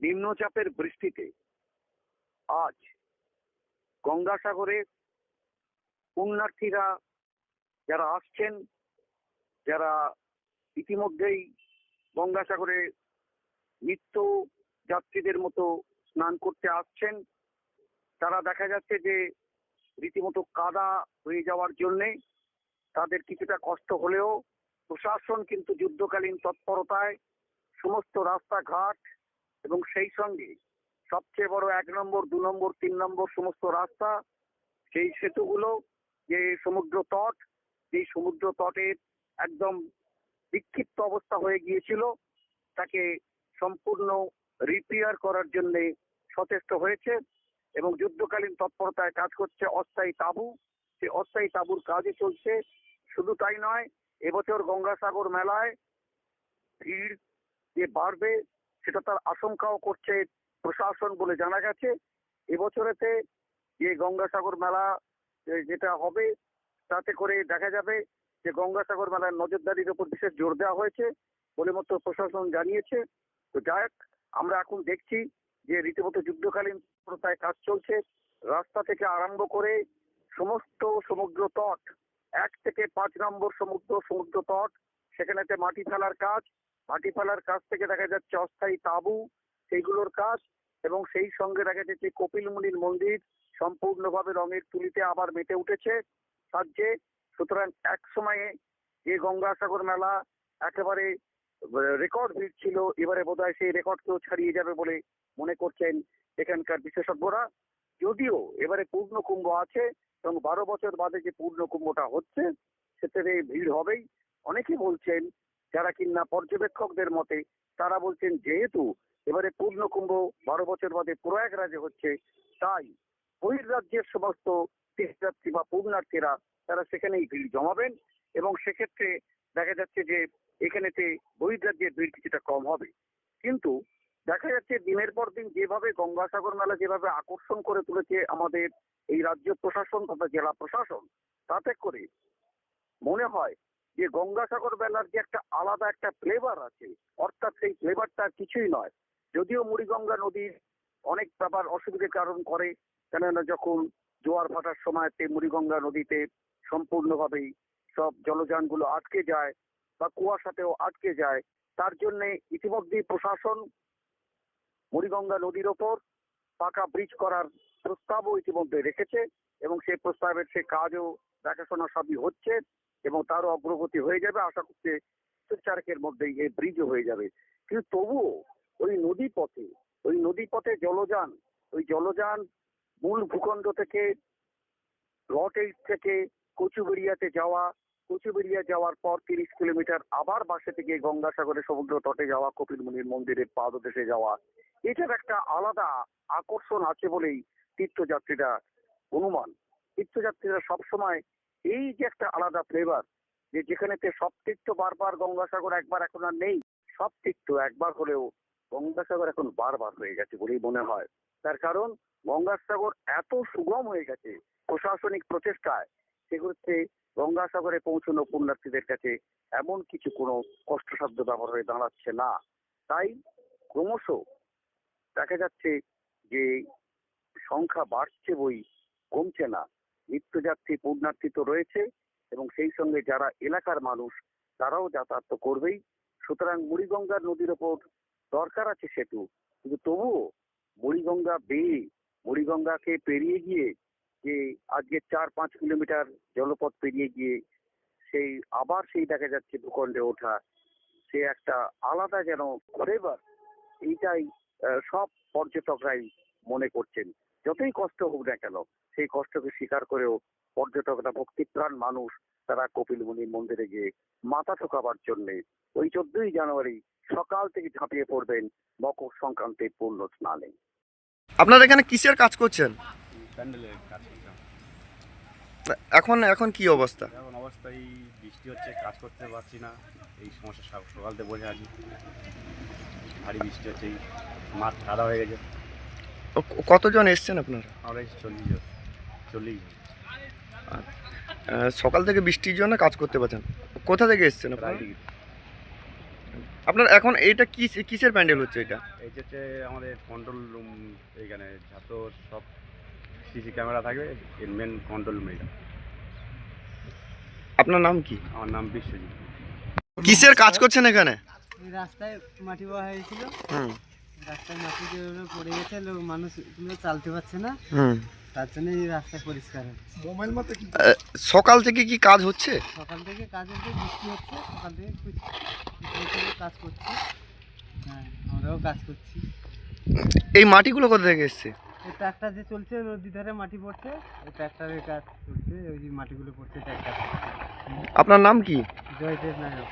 নিম্নচাপের বৃষ্টিতে আজ গঙ্গাসাগরে পুণ্যার্থীরা যারা আসছেন, যারা ইতিমধ্যেই গঙ্গাসাগরে নিত্য যাত্রীদের মতো স্নান করতে আসছেন, তারা দেখা যাচ্ছে যে রীতিমতো কাদা হয়ে যাওয়ার জন্যে তাদের কিছুটা কষ্ট হলেও প্রশাসন কিন্তু যুদ্ধকালীন তৎপরতায় সমস্ত রাস্তাঘাট এবং সেই সঙ্গে সবচেয়ে বড় এক নম্বর, দু নম্বর, তিন নম্বর সমস্ত রাস্তা, সেই সেতুগুলো যে সমুদ্র তট সেই সমুদ্র তটের একদম বিক্ষিপ্ত অবস্থা হয়ে গিয়েছিল, তাকে সম্পূর্ণ রিপেয়ার করার জন্য সচেষ্ট হয়েছে এবং যুদ্ধকালীন তৎপরতায় কাজ করছে অস্থায়ী তাঁবু। সেই অস্থায়ী তাঁবুর কাজই চলছে। শুধু তাই নয়, এবছর গঙ্গাসাগর মেলায় ভিড় যে বাড়বে সেটা তার আশঙ্কাও করছে প্রশাসন বলে জানা গেছে। এবছরেতে যে গঙ্গাসাগর মেলা যেটা হবে, তাতে করে দেখা যাবে যে গঙ্গাসাগর মেলার নজরদারির উপর বিশেষ জোর দেওয়া হয়েছে বলে মতো প্রশাসন জানিয়েছে। তো যাই আমরা এখন দেখছি যে রীতিমতো যুদ্ধকালীন তৎপরতায় কাজ চলছে। রাস্তা থেকে আরম্ভ করে সমস্ত সমুদ্র তট, এক থেকে পাঁচ নম্বর সমুদ্র সমুদ্র তট, সেখানেতে মাটি ফেলার কাজ মাটি ফেলার কাজ থেকে দেখা যাচ্ছে অস্থায়ী তাঁবু সেইগুলোর কাজ এবং সেই সঙ্গে দেখা যাচ্ছে কপিল মুনির মন্দির সম্পূর্ণভাবে রঙের তুলিতে আবার মেতে উঠেছে সাহায্যে সুতরাং এক সময়ে যে গঙ্গাসাগর মেলা একেবারে রেকর্ড ভিড় ছিল এবারে বোধহয় সেই রেকর্ডকেও ছাড়িয়ে যাবে বলে মনে করছেন এখানকার বিশেষজ্ঞরা। যদিও এবারে পূর্ণ কুম্ভ আছে এবং বারো বছর বাদে যে পূর্ণ কুম্ভটা হচ্ছে, সেটাতে ভিড় হবেই। অনেকে বলছেন যারা কিনা পর্যবেক্ষকদের মতে, তারা বলছেন, যেহেতু এবারে পূর্ণ কুম্ভ বারো বছর বাদে প্রয়াগরাজে হচ্ছে, তাই বহির্রাজ্যের সমস্ত তীর্থযাত্রী বা পূর্ণার্থীরা তারা সেখানেই ভিড় জমাবেন এবং সেক্ষেত্রে দেখা যাচ্ছে যে এখানেতে বহির্রাজ্যের ভিড় কিছুটা কম হবে। কিন্তু দেখা যাচ্ছে দিনের পর দিন যেভাবে গঙ্গাসাগর মেলা যেভাবে আকর্ষণ করে তুলেছে আমাদের এই রাজ্য প্রশাসন তথা জেলা প্রশাসন, তাতে করে মনে হয় যে গঙ্গাসাগর মেলার যে একটা আলাদা একটা ফ্লেভার আছে, অর্থাৎ সেই ফ্লেভারটা কিছুই নয়। যদিও মুড়িগঙ্গা নদীর অনেক ব্যাপার অসুবিধার কারণ করে, কেননা যখন জোয়ার ভাটার সময়তে মুড়িগঙ্গা নদীতে সম্পূর্ণভাবেই সব জলযানগুলো আটকে যায় বা কুয়াশাতেও আটকে যায়, তার জন্য ইতিমধ্যেই প্রশাসন মুড়িগঙ্গা নদীর ওপর পাকা ব্রিজ করার প্রস্তাবও ইতিমধ্যে রেখেছে এবং সেই প্রস্তাবের সে কাজও দেখাশোনা সবই হচ্ছে। এবং তারও অগ্রগতি হয়ে যাবে, আশা করছে চারেকের মধ্যেই এই ব্রিজও হয়ে যাবে। কিন্তু তবুও ওই নদী পথে ওই নদী পথে জলযান, ওই জলযান মূল ভূখণ্ড থেকে রটেই থেকে কচুবেড়িয়াতে যাওয়া, কচুবেড়িয়া যাওয়ার পর তিরিশ কিলোমিটার আবার বাসে থেকে গঙ্গাসাগরে সমুদ্র তটে যাওয়া কপিল মুনির মন্দিরের পাদদেশে যাওয়া এটার একটা আলাদা আকর্ষণ আছে বলেই তীর্থযাত্রীরা অনুমান। তীর্থযাত্রীরা সবসময় এই যে একটা আলাদা ফ্লেভার যে যেখানেতে সব তীর্থ বারবার গঙ্গাসাগর একবার এখন আর নেই, সব তীর্থ একবার হলেও গঙ্গাসাগর এখন বারবার হয়ে গেছে বলেই মনে হয়। তার কারণ গঙ্গাসাগর এত সুগম হয়ে গেছে প্রশাসনিক প্রচেষ্টায় সেগুলোতে গঙ্গাসাগরে পৌঁছানো পুণ্যার্থীদের কাছে এমন কিছু কোনো কষ্টসাধ্য ব্যবহার হয়ে দাঁড়াচ্ছে না। তাই ক্রমশ দেখা যাচ্ছে যে সংখ্যা বাড়ছে বই কমছে না। নিত্যযাত্রী, পুণ্যার্থী তো রয়েছে এবং সেই সঙ্গে যারা এলাকার মানুষ, তারাও যাতায়াত তো করবেই। সুতরাং মুড়িগঙ্গা নদীর ওপর দরকার আছে সেতু। কিন্তু তবুও মুড়িগঙ্গা বেয়ে মুড়িগঙ্গাকে পেরিয়ে গিয়ে যে আজকে চার পাঁচ কিলোমিটার জলপথ পেরিয়ে গিয়ে সেই আবার সেই দেখা যাচ্ছে ভূখণ্ডে ওঠা, সে একটা আলাদা যেন ফ্লেভার এইটাই সব পর্যটকরাই মনে করছেন। যতই কষ্ট হোক না কেন সেই কষ্টকে স্বীকার করেও পর্যটকরা ভক্তিপ্রাণ মানুষ তারা কপিল মুনির মন্দিরে গিয়ে মাথা ঠোকাবার জন্যে ওই চোদ্দই জানুয়ারি সকাল থেকে ঝাঁপিয়ে পড়বেন মকর সংক্রান্তির পূর্ণ স্নানে। আপনারা এখানে কিসের কাজ করছেন? প্যান্ডেলের কাজ এখন এখন কি অবস্থা? এখন অবস্থায় বৃষ্টি হচ্ছে কাজ করতে পারছি না। এই সমস্যা সব সকাল থেকে বসে আছি ভারী বৃষ্টি হচ্ছে এই মাঠ কাদা হয়ে গেছে। কতজন এসছেন আপনারা? আমরা এই চল্লিশ জন। চল্লিশ জন। সকাল থেকে বৃষ্টির জন্য কাজ করতে পারছেন। কোথা থেকে এসছেন আপনারা? আপনার এখন এইটা কি কিসের প্যান্ডেল হচ্ছে এটা? এই যে হচ্ছে আমাদের কন্ট্রোল রুম এইখানে যত সব সিসি ক্যামেরা থাকবে এর মেন কন্ট্রোল রুম এটা আপনার নাম কি? আমার নাম বিশ্বজিৎ। কিসের কাজ করছেন এখানে? রাস্তায় মাটি বওয়া হয়েছিল। হুম। রাস্তায় মাটি পড়ে গেছে লোক চালতে পারছে না। তার জন্য এই রাস্তা পরিষ্কার হচ্ছে। আহ, সকাল থেকে কি কাজ হচ্ছে? সকাল থেকে কাজ হচ্ছে বৃষ্টি হচ্ছে সকাল থেকে কাজ করছি। হ্যাঁ আমরাও কাজ করছি। এই মাটিগুলো কোথা থেকে এসছে? এই ট্রাক্টর যে চলছে নদী ধারে মাটি পড়ছে ট্রাক্টরের কাজ চলছে ওই যে মাটিগুলো পড়ছে ট্রাক্টর আপনার নাম কি? জয়দেব নায়ক।